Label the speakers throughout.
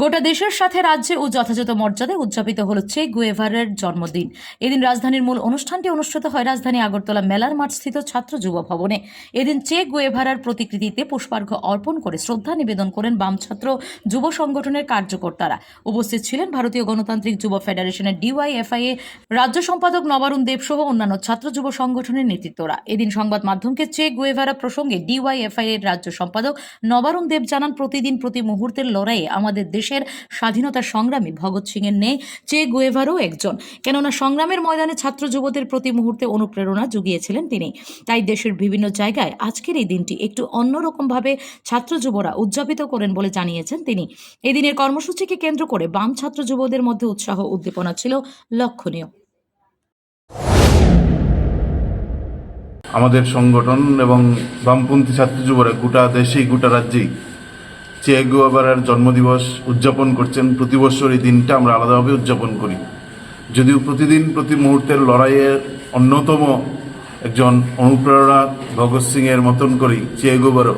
Speaker 1: গোটা দেশের সাথে রাজ্যে ও যথাযথ মর্যাদায় উদযাপিত চে গুয়েভারের জন্মদিন। এদিন রাজধানীর মূল অনুষ্ঠানটি অনুষ্ঠিত হয় রাজধানী আগরতলা মেলার মাঠ স্থিত ছাত্র যুব ভবনে। এদিন চে গুয়েভারার প্রতিকৃতিতে পুষ্পার্ঘ অর্পণ করে শ্রদ্ধা নিবেদন করেন বাম ছাত্র যুব সংগঠনের কার্যকর্তারা। উপস্থিত ছিলেন ভারতীয় গণতান্ত্রিক যুব ফেডারেশনের ডিওয়াইএফআইএ রাজ্য সম্পাদক নবারুণ দেব সহ অন্যান্য ছাত্র যুব সংগঠনের নেতৃত্বরা। এদিন সংবাদ মাধ্যমকে চে গুয়েভারা প্রসঙ্গে ডিওয়াইএফআই এর রাজ্য সম্পাদক নবারুণ দেব জানান, প্রতিদিন প্রতি মুহূর্তের লড়াইয়ে আমাদের দেশের স্বাধীনতা সংগ্রামী ভগৎ সিং এর নেই, চে গুয়েভারও একজন। কেননা সংগ্রামের ময়দানে ছাত্র যুবদের প্রতি মুহূর্তে অনুপ্রেরণা জুগিয়েছিলেন তিনি। তাই দেশের বিভিন্ন জায়গায় আজকের এই দিনটি একটু অন্যরকমভাবে ছাত্র যুবরা উদযাপিত করেন বলে জানিয়েছেন তিনি। এদিনের কর্মসূচিকে কেন্দ্র করে বাম ছাত্র যুবদের মধ্যে উৎসাহ উদ্দীপনা ছিল লক্ষণীয়।
Speaker 2: আমাদের সংগঠন এবং বামপন্থী ছাত্র যুবরা গোটা দেশেই, গোটা রাজ্যেই চে গুয়াবারার জন্মদিবস উদযাপন করছেন, প্রতি বছর এই দিনটা আমরা আলাদাভাবে উদযাপন করি। যদিও প্রতিদিন, প্রতি মুহূর্তের লড়াইয়ের অন্যতম একজন অনুপ্রেরণা ভগৎ সিংয়ের মতন করেই চে গুয়াবারও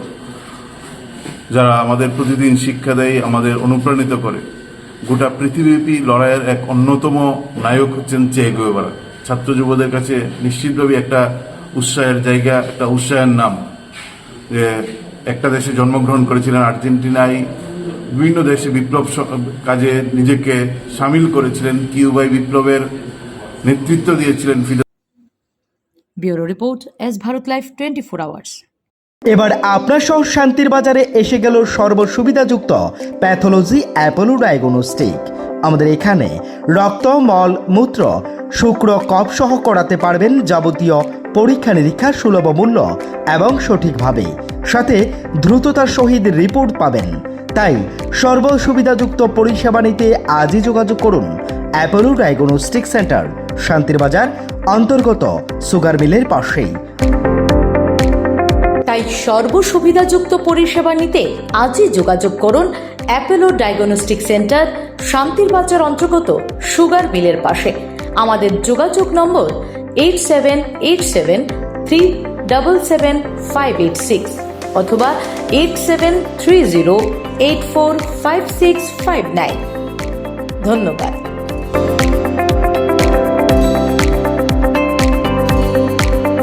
Speaker 2: যারা আমাদের প্রতিদিন শিক্ষা দেয়, আমাদের অনুপ্রাণিত করে। গোটা পৃথিবীব্যাপী লড়াইয়ের এক অন্যতম নায়ক হচ্ছেন চে গুয়েভারা ছাত্র যুবদের কাছে নিশ্চিতভাবে একটা উৎসাহের জায়গা, একটা উৎসাহের নাম। যে একটা দেশে জন্মগ্রহণ করেছিলেন আর্জেন্টিনায় বিভিন্ন দেশে বিপ্লব কাজে নিজেকে সামিল করেছিলেন। কিউবাই বিপ্লবের নেতৃত্ব দিয়েছিলেন
Speaker 1: bureau report S Bharat life twenty four hours.
Speaker 3: এবার আপনার সহ শান্তির বাজারে এসে গেল সর্বসুবিধাযুক্ত প্যাথোলজি অ্যাপোলো ডায়াগনস্টিক আমাদের এখানে রক্ত মল মূত্র শুক্র কপ সহ করাতে পারবেন যাবতীয় পরীক্ষা নিরীক্ষা সুলভ মূল্য এবং সঠিকভাবে। সাথে দ্রুততার সহিত রিপোর্ট পাবেন। তাই সর্বসুবিধাযুক্ত পরিষেবা নিতে আজই যোগাযোগ করুন অ্যাপোলো ডায়াগনস্টিক সেন্টার শান্তির বাজার অন্তর্গত সুগার মিলের পাশেই।
Speaker 1: তাই সর্বসুবিধাযুক্ত পরিষেবা নিতে আজই যোগাযোগ করুন অ্যাপেলো ডায়াগনস্টিক সেন্টার শান্তির বাজার অন্তর্গত সুগার মিলের পাশে। আমাদের যোগাযোগ নম্বর eight seven eight seven three double seven five eight six অথবা eight seven three zero eight four five six five nine ধন্যবাদ।